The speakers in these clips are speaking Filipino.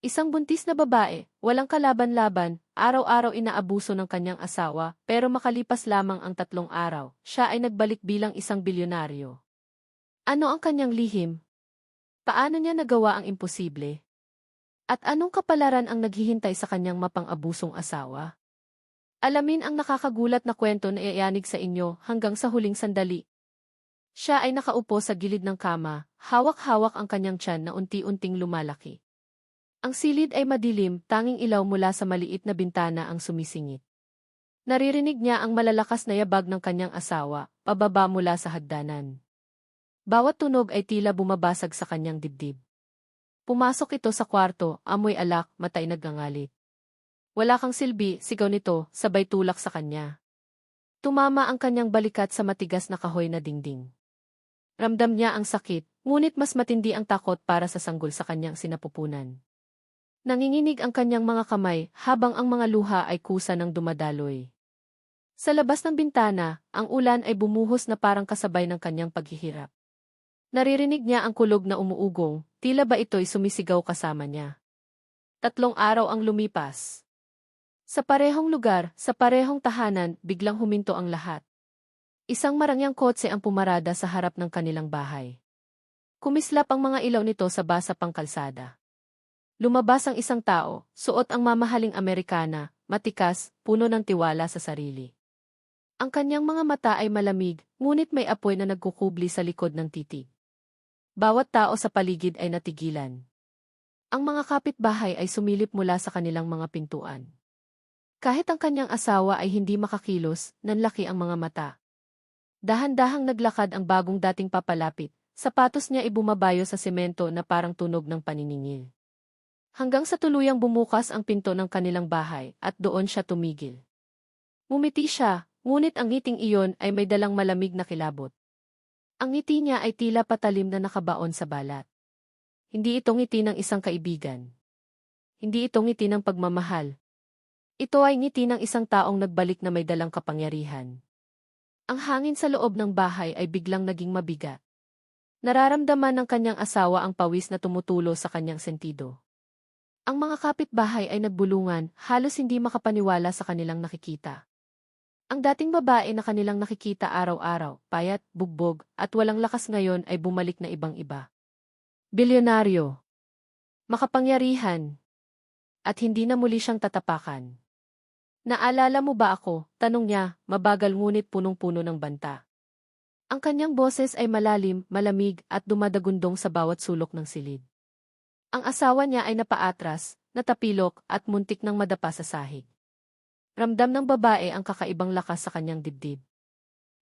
Isang buntis na babae, walang kalaban-laban, araw-araw inaabuso ng kanyang asawa, pero makalipas lamang ang tatlong araw, siya ay nagbalik bilang isang bilyonaryo. Ano ang kanyang lihim? Paano niya nagawa ang imposible? At anong kapalaran ang naghihintay sa kanyang mapang-abusong asawa? Alamin ang nakakagulat na kwento na iayanig sa inyo hanggang sa huling sandali. Siya ay nakaupo sa gilid ng kama, hawak-hawak ang kanyang tiyan na unti-unting lumalaki. Ang silid ay madilim, tanging ilaw mula sa maliit na bintana ang sumisingit. Naririnig niya ang malalakas na yabag ng kanyang asawa, pababa mula sa hagdanan. Bawat tunog ay tila bumabasag sa kanyang dibdib. Pumasok ito sa kwarto, amoy alak, matay nagangalit. Wala kang silbi, sigaw nito, sabay tulak sa kanya. Tumama ang kanyang balikat sa matigas na kahoy na dingding. Ramdam niya ang sakit, ngunit mas matindi ang takot para sa sanggol sa kanyang sinapupunan. Nanginginig ang kanyang mga kamay habang ang mga luha ay kusa ng dumadaloy. Sa labas ng bintana, ang ulan ay bumuhos na parang kasabay ng kanyang paghihirap. Naririnig niya ang kulog na umuugong, tila ba ito'y sumisigaw kasama niya. Tatlong araw ang lumipas. Sa parehong lugar, sa parehong tahanan, biglang huminto ang lahat. Isang marangyang kotse ang pumarada sa harap ng kanilang bahay. Kumislap ang mga ilaw nito sa basa pang kalsada. Lumabas ang isang tao, suot ang mamahaling Amerikana, matikas, puno ng tiwala sa sarili. Ang kanyang mga mata ay malamig, ngunit may apoy na nagkukubli sa likod ng titig. Bawat tao sa paligid ay natigilan. Ang mga kapitbahay ay sumilip mula sa kanilang mga pintuan. Kahit ang kanyang asawa ay hindi makakilos, nanlaki ang mga mata. Dahan-dahang naglakad ang bagong dating papalapit, sapatos niya ay bumabayo sa semento na parang tunog ng paniningil. Hanggang sa tuluyang bumukas ang pinto ng kanilang bahay at doon siya tumigil. Mumiti siya, ngunit ang ngiting iyon ay may dalang malamig na kilabot. Ang ngiti niya ay tila patalim na nakabaon sa balat. Hindi ito ngiti ng isang kaibigan. Hindi ito ngiti ng pagmamahal. Ito ay ngiti ng isang taong nagbalik na may dalang kapangyarihan. Ang hangin sa loob ng bahay ay biglang naging mabigat. Nararamdaman ng kanyang asawa ang pawis na tumutulo sa kanyang sentido. Ang mga kapitbahay ay nagbulungan, halos hindi makapaniwala sa kanilang nakikita. Ang dating babae na kanilang nakikita araw-araw, payat, bugbog, at walang lakas ngayon ay bumalik na ibang-iba. Bilyonaryo. Makapangyarihan. At hindi na muli siyang tatapakan. Naalala mo ba ako? Tanong niya, mabagal ngunit punong-puno ng banta. Ang kanyang boses ay malalim, malamig, at dumadagundong sa bawat sulok ng silid. Ang asawa niya ay napaatras, natapilok at muntik ng madapa sa sahig. Ramdam ng babae ang kakaibang lakas sa kanyang dibdib.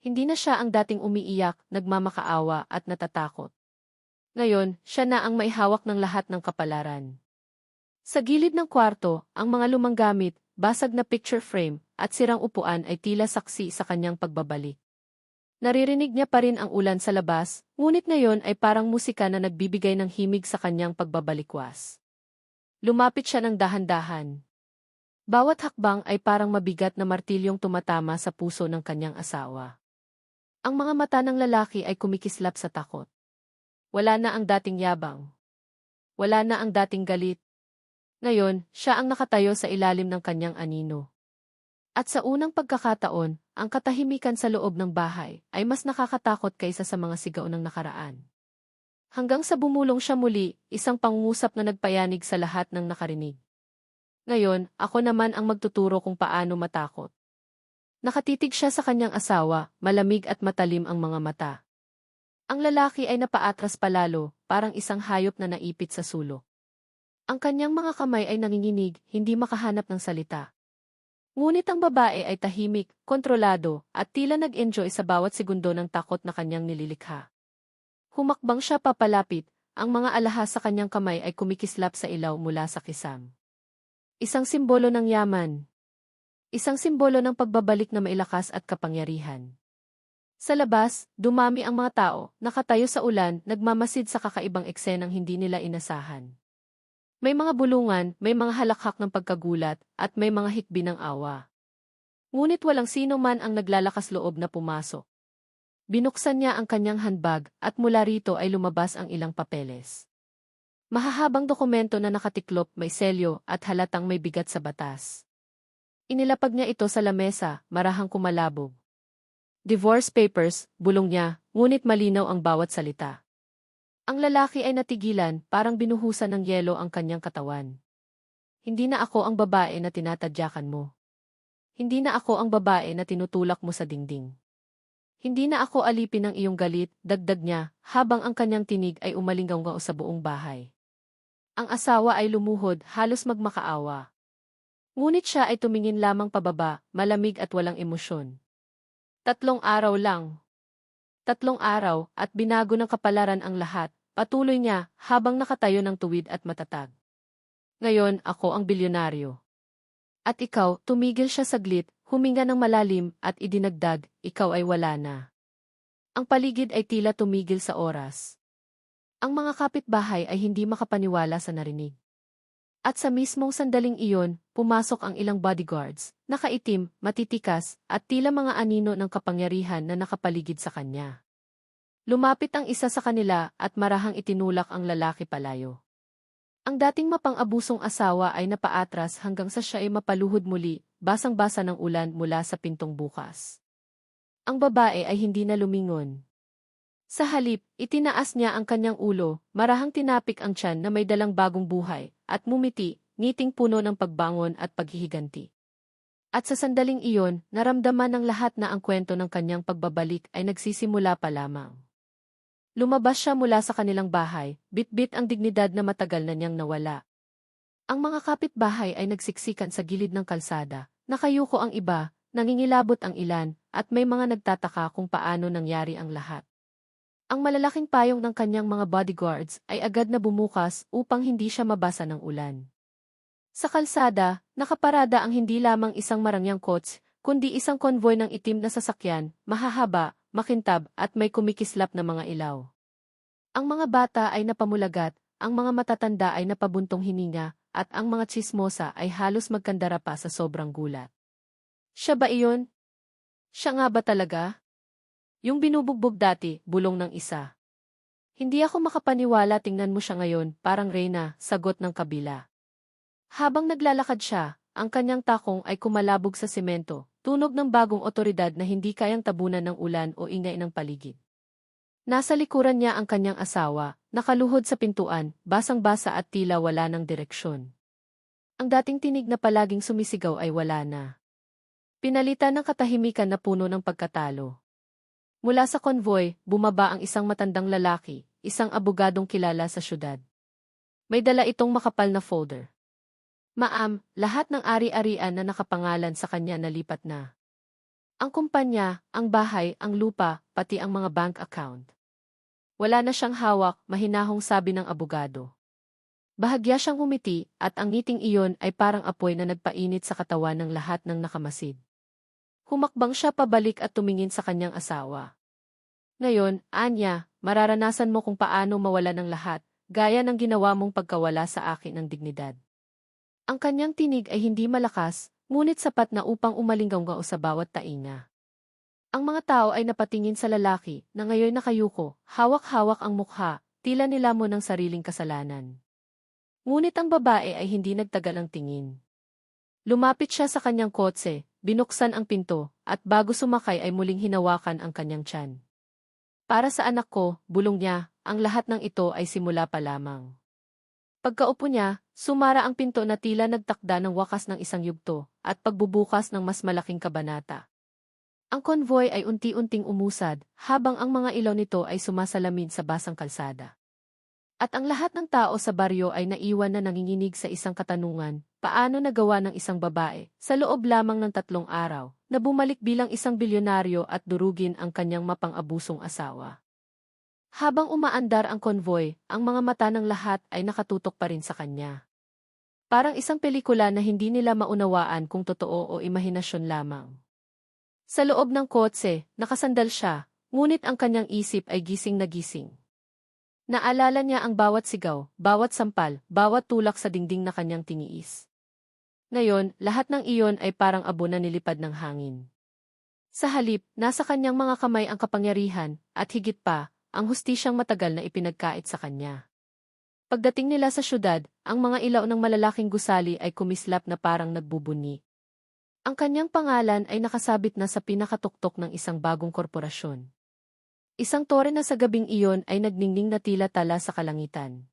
Hindi na siya ang dating umiiyak, nagmamakaawa at natatakot. Ngayon, siya na ang maihawak ng lahat ng kapalaran. Sa gilid ng kwarto, ang mga lumang gamit, basag na picture frame, at sirang upuan ay tila saksi sa kanyang pagbabalik. Naririnig niya pa rin ang ulan sa labas, ngunit ngayon ay parang musika na nagbibigay ng himig sa kanyang pagbabalikwas. Lumapit siya ng dahan-dahan. Bawat hakbang ay parang mabigat na martilyong tumatama sa puso ng kanyang asawa. Ang mga mata ng lalaki ay kumikislap sa takot. Wala na ang dating yabang. Wala na ang dating galit. Ngayon, siya ang nakatayo sa ilalim ng kanyang anino. At sa unang pagkakataon, ang katahimikan sa loob ng bahay ay mas nakakatakot kaysa sa mga sigaw ng nakaraan. Hanggang sa bumulong siya muli, isang pangungusap na nagpayanig sa lahat ng nakarinig. Ngayon, ako naman ang magtuturo kung paano matakot. Nakatitig siya sa kanyang asawa, malamig at matalim ang mga mata. Ang lalaki ay napaatras palalo, parang isang hayop na naipit sa sulok. Ang kanyang mga kamay ay nanginginig, hindi makahanap ng salita. Ngunit ang babae ay tahimik, kontrolado, at tila nag-enjoy sa bawat segundo ng takot na kanyang nililikha. Humakbang siya papalapit, ang mga alahas sa kanyang kamay ay kumikislap sa ilaw mula sa kisam. Isang simbolo ng yaman. Isang simbolo ng pagbabalik na mailakas at kapangyarihan. Sa labas, dumami ang mga tao, nakatayo sa ulan, nagmamasid sa kakaibang eksenang hindi nila inasahan. May mga bulungan, may mga halakhak ng pagkagulat, at may mga hikbi ng awa. Ngunit walang sino man ang naglalakas loob na pumasok. Binuksan niya ang kanyang handbag at mula rito ay lumabas ang ilang papeles. Mahahabang dokumento na nakatiklop, may selyo, at halatang may bigat sa batas. Inilapag niya ito sa lamesa, marahang kumalabog. Divorce papers, bulong niya, ngunit malinaw ang bawat salita. Ang lalaki ay natigilan, parang binuhusan ng yelo ang kanyang katawan. Hindi na ako ang babae na tinatadyakan mo. Hindi na ako ang babae na tinutulak mo sa dingding. Hindi na ako alipin ng iyong galit, dagdag niya, habang ang kanyang tinig ay umalinggaw sa buong bahay. Ang asawa ay lumuhod, halos magmakaawa. Ngunit siya ay tumingin lamang pababa, malamig at walang emosyon. Tatlong araw lang. Tatlong araw, at binago ng kapalaran ang lahat, patuloy niya, habang nakatayo ng tuwid at matatag. Ngayon, ako ang bilyonaryo. At ikaw, tumigil siya saglit, huminga ng malalim, at idinagdag, ikaw ay wala na. Ang paligid ay tila tumigil sa oras. Ang mga kapitbahay ay hindi makapaniwala sa narinig. At sa mismong sandaling iyon, pumasok ang ilang bodyguards, nakaitim, matitikas, at tila mga anino ng kapangyarihan na nakapaligid sa kanya. Lumapit ang isa sa kanila at marahang itinulak ang lalaki palayo. Ang dating mapang-abusong asawa ay napaatras hanggang sa siya ay mapaluhod muli, basang-basa ng ulan mula sa pintong bukas. Ang babae ay hindi na lumingon. Sa halip, itinaas niya ang kanyang ulo, marahang tinapik ang tiyan na may dalang bagong buhay, at mumiti, ngiting puno ng pagbangon at paghihiganti. At sa sandaling iyon, naramdaman ng lahat na ang kwento ng kanyang pagbabalik ay nagsisimula pa lamang. Lumabas siya mula sa kanilang bahay, bitbit ang dignidad na matagal na niyang nawala. Ang mga kapitbahay ay nagsiksikan sa gilid ng kalsada, nakayuko ang iba, nangingilabot ang ilan, at may mga nagtataka kung paano nangyari ang lahat. Ang malalaking payong ng kanyang mga bodyguards ay agad na bumukas upang hindi siya mabasa ng ulan. Sa kalsada, nakaparada ang hindi lamang isang marangyang coach, kundi isang konvoy ng itim na sasakyan, mahahaba, makintab at may kumikislap na mga ilaw. Ang mga bata ay napamulagat, ang mga matatanda ay napabuntong hininga, at ang mga tsismosa ay halos magkandara pa sa sobrang gulat. Siya ba iyon? Siya nga ba talaga? Yung binubugbog dati, bulong ng isa. Hindi ako makapaniwala tingnan mo siya ngayon, parang reyna, sagot ng kabila. Habang naglalakad siya, ang kanyang takong ay kumalabog sa semento, tunog ng bagong otoridad na hindi kayang tabunan ng ulan o ingay ng paligid. Nasa likuran niya ang kanyang asawa, nakaluhod sa pintuan, basang-basa at tila wala ng direksyon. Ang dating tinig na palaging sumisigaw ay wala na. Pinalitan ng katahimikan na puno ng pagkatalo. Mula sa konvoy, bumaba ang isang matandang lalaki, isang abogadong kilala sa syudad. May dala itong makapal na folder. Maam, lahat ng ari-arian na nakapangalan sa kanya nalipat na. Ang kumpanya, ang bahay, ang lupa, pati ang mga bank account. Wala na siyang hawak, mahinahong sabi ng abogado. Bahagya siyang humiti at ang ngiting iyon ay parang apoy na nagpainit sa katawan ng lahat ng nakamasid. Humakbang siya pabalik at tumingin sa kanyang asawa. Ngayon, Anya, mararanasan mo kung paano mawala ng lahat, gaya ng ginawa mong pagkawala sa akin ng dignidad. Ang kanyang tinig ay hindi malakas, ngunit sapat na upang umalinggaw sa bawat tainga. Ang mga tao ay napatingin sa lalaki na ngayon nakayuko, hawak-hawak ang mukha, tila nila mo ng sariling kasalanan. Ngunit ang babae ay hindi nagtagal ang tingin. Lumapit siya sa kanyang kotse, Binuksan ang pinto, at bago sumakay ay muling hinawakan ang kanyang tiyan. Para sa anak ko, bulong niya, ang lahat ng ito ay simula pa lamang. Pagkaupo niya, sumara ang pinto na tila nagtakda ng wakas ng isang yugto, at pagbubukas ng mas malaking kabanata. Ang konvoy ay unti-unting umusad, habang ang mga ilaw nito ay sumasalamin sa basang kalsada. At ang lahat ng tao sa baryo ay naiwan na nanginginig sa isang katanungan, paano nagawa ng isang babae, sa loob lamang ng tatlong araw, na bumalik bilang isang bilyonaryo at durugin ang kanyang mapang-abusong asawa. Habang umaandar ang konvoy, ang mga mata ng lahat ay nakatutok pa rin sa kanya. Parang isang pelikula na hindi nila maunawaan kung totoo o imahinasyon lamang. Sa loob ng kotse, nakasandal siya, ngunit ang kanyang isip ay gising na gising. Naalala niya ang bawat sigaw, bawat sampal, bawat tulak sa dingding na kanyang tiniis. Ngayon, lahat ng iyon ay parang abo na nilipad ng hangin. Sa halip, nasa kanyang mga kamay ang kapangyarihan, at higit pa, ang hustisyang matagal na ipinagkait sa kanya. Pagdating nila sa syudad, ang mga ilaw ng malalaking gusali ay kumislap na parang nagbubuni. Ang kanyang pangalan ay nakasabit na sa pinakatuktok ng isang bagong korporasyon. Isang tore na sa gabing iyon ay nagningning na tila tala sa kalangitan.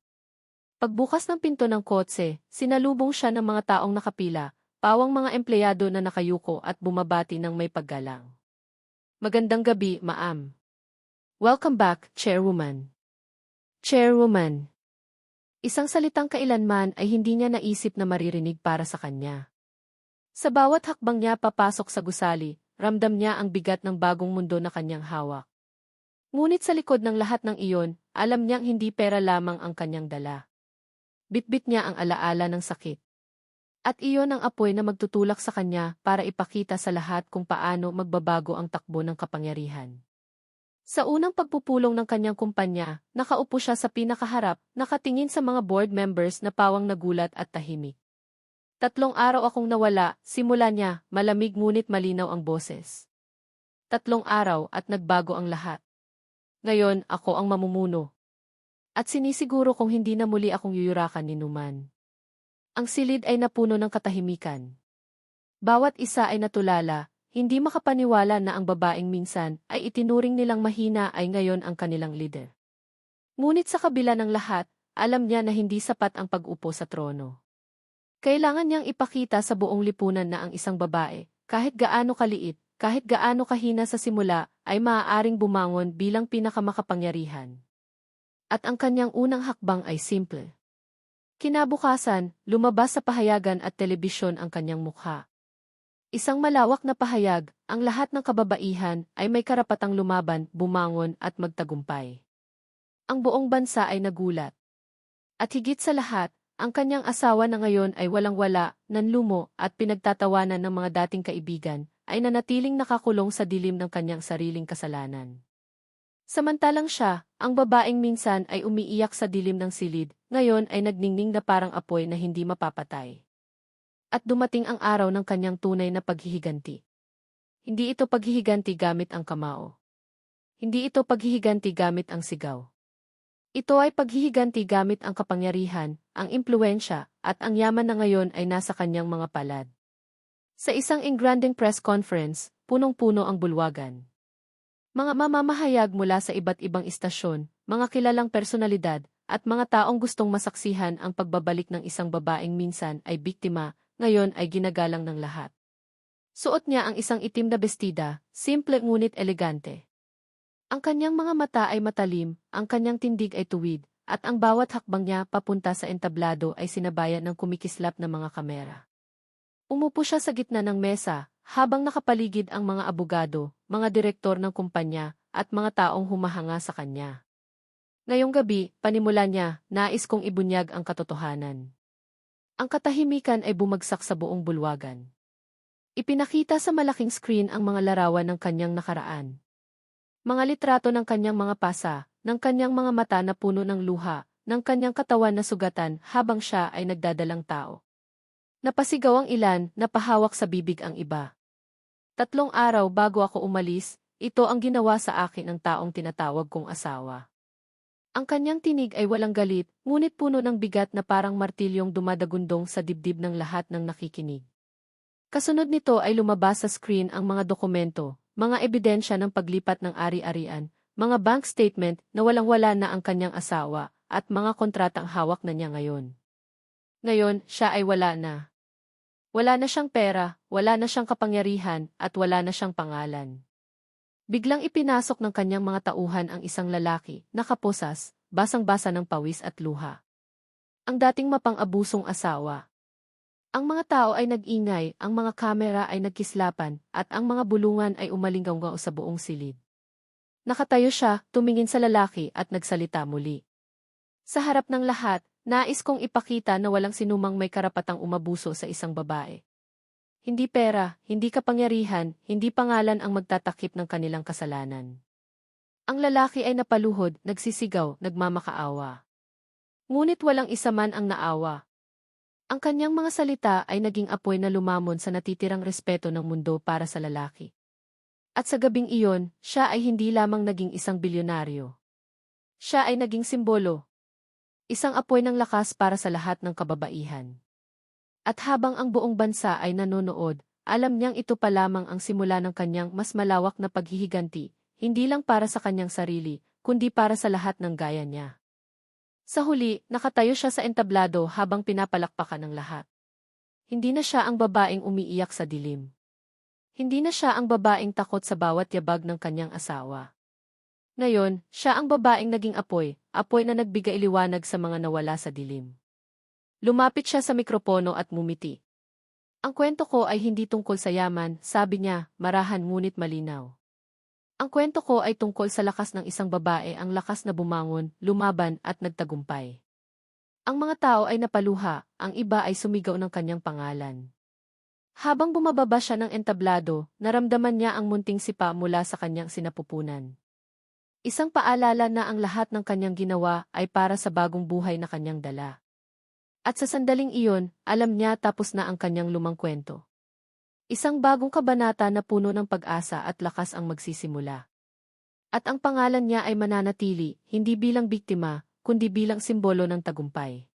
Pagbukas ng pinto ng kotse, sinalubong siya ng mga taong nakapila, pawang mga empleyado na nakayuko at bumabati ng may paggalang. Magandang gabi, ma'am. Welcome back, Chairwoman. Chairwoman. Isang salitang kailanman ay hindi niya naisip na maririnig para sa kanya. Sa bawat hakbang niya papasok sa gusali, ramdam niya ang bigat ng bagong mundo na kanyang hawak. Ngunit sa likod ng lahat ng iyon, alam niyang hindi pera lamang ang kanyang dala. Bitbit niya ang alaala ng sakit. At iyon ang apoy na magtutulak sa kanya para ipakita sa lahat kung paano magbabago ang takbo ng kapangyarihan. Sa unang pagpupulong ng kanyang kumpanya, nakaupo siya sa pinakaharap, nakatingin sa mga board members na pawang nagulat at tahimik. Tatlong araw akong nawala, simula niya, malamig ngunit malinaw ang boses. Tatlong araw at nagbago ang lahat. Ngayon, ako ang mamumuno. At sinisiguro kung hindi na muli akong yuyurakan ni Numan. Ang silid ay napuno ng katahimikan. Bawat isa ay natulala, hindi makapaniwala na ang babaeng minsan ay itinuring nilang mahina ay ngayon ang kanilang leader. Ngunit sa kabila ng lahat, alam niya na hindi sapat ang pag-upo sa trono. Kailangan niyang ipakita sa buong lipunan na ang isang babae, kahit gaano kaliit, kahit gaano kahina sa simula, ay maaaring bumangon bilang pinakamakapangyarihan. At ang kanyang unang hakbang ay simple. Kinabukasan, lumabas sa pahayagan at telebisyon ang kanyang mukha. Isang malawak na pahayag, ang lahat ng kababaihan ay may karapatang lumaban, bumangon at magtagumpay. Ang buong bansa ay nagulat. At higit sa lahat, ang kanyang asawa na ngayon ay walang-wala, nanlumo at pinagtatawanan ng mga dating kaibigan, ay nanatiling nakakulong sa dilim ng kanyang sariling kasalanan. Samantalang siya, ang babaeng minsan ay umiiyak sa dilim ng silid, ngayon ay nagningning na parang apoy na hindi mapapatay. At dumating ang araw ng kanyang tunay na paghihiganti. Hindi ito paghihiganti gamit ang kamao. Hindi ito paghihiganti gamit ang sigaw. Ito ay paghihiganti gamit ang kapangyarihan, ang impluensya, at ang yaman na ngayon ay nasa kanyang mga palad. Sa isang engranding press conference, punong-puno ang bulwagan. Mga mamamahayag mula sa iba't ibang istasyon, mga kilalang personalidad, at mga taong gustong masaksihan ang pagbabalik ng isang babaeng minsan ay biktima, ngayon ay ginagalang ng lahat. Suot niya ang isang itim na bestida, simple ngunit elegante. Ang kanyang mga mata ay matalim, ang kanyang tindig ay tuwid, at ang bawat hakbang niya papunta sa entablado ay sinabayan ng kumikislap na mga kamera. Umupo siya sa gitna ng mesa, habang nakapaligid ang mga abogado, mga direktor ng kumpanya, at mga taong humahanga sa kanya. Ngayong gabi, panimula niya, nais kong ibunyag ang katotohanan. Ang katahimikan ay bumagsak sa buong bulwagan. Ipinakita sa malaking screen ang mga larawan ng kanyang nakaraan. Mga litrato ng kanyang mga pasa, ng kanyang mga mata na puno ng luha, ng kanyang katawan na sugatan habang siya ay nagdadalang tao. Napasigaw ang ilan, napahawak sa bibig ang iba. Tatlong araw bago ako umalis, ito ang ginawa sa akin ng taong tinatawag kong asawa. Ang kanyang tinig ay walang galit, ngunit puno ng bigat na parang martilyong dumadagundong sa dibdib ng lahat ng nakikinig. Kasunod nito ay lumabas sa screen ang mga dokumento, mga ebidensya ng paglipat ng ari-arian, mga bank statement na walang-wala na ang kanyang asawa, at mga kontratang hawak na niya ngayon. Ngayon, siya ay wala na. Wala na siyang pera, wala na siyang kapangyarihan, at wala na siyang pangalan. Biglang ipinasok ng kanyang mga tauhan ang isang lalaki, nakaposas, basang-basa ng pawis at luha. Ang dating mapang-abusong asawa. Ang mga tao ay nag-ingay, ang mga kamera ay nagkislapan, at ang mga bulungan ay umalinggaw sa buong silid. Nakatayo siya, tumingin sa lalaki at nagsalita muli. Sa harap ng lahat, Nais kong ipakita na walang sinumang may karapatang umabuso sa isang babae. Hindi pera, hindi kapangyarihan, hindi pangalan ang magtatakip ng kanilang kasalanan. Ang lalaki ay napaluhod, nagsisigaw, nagmamakaawa. Ngunit walang isa man ang naawa. Ang kanyang mga salita ay naging apoy na lumamon sa natitirang respeto ng mundo para sa lalaki. At sa gabing iyon, siya ay hindi lamang naging isang bilyonaryo. Siya ay naging simbolo, Isang apoy ng lakas para sa lahat ng kababaihan. At habang ang buong bansa ay nanonood, alam niyang ito pa lamang ang simula ng kanyang mas malawak na paghihiganti, hindi lang para sa kanyang sarili, kundi para sa lahat ng gaya niya. Sa huli, nakatayo siya sa entablado habang pinapalakpakan ng lahat. Hindi na siya ang babaeng umiiyak sa dilim. Hindi na siya ang babaeng takot sa bawat yabag ng kanyang asawa. Ngayon, siya ang babaeng naging apoy, apoy na nagbigay liwanag sa mga nawala sa dilim. Lumapit siya sa mikropono at mumiti. Ang kwento ko ay hindi tungkol sa yaman, sabi niya, marahan ngunit malinaw. Ang kwento ko ay tungkol sa lakas ng isang babae ang lakas na bumangon, lumaban at nagtagumpay. Ang mga tao ay napaluha, ang iba ay sumigaw ng kanyang pangalan. Habang bumababa siya ng entablado, naramdaman niya ang munting sipa mula sa kanyang sinapupunan. Isang paalala na ang lahat ng kanyang ginawa ay para sa bagong buhay na kanyang dala. At sa sandaling iyon, alam niya tapos na ang kanyang lumang kwento. Isang bagong kabanata na puno ng pag-asa at lakas ang magsisimula. At ang pangalan niya ay mananatili, hindi bilang biktima, kundi bilang simbolo ng tagumpay.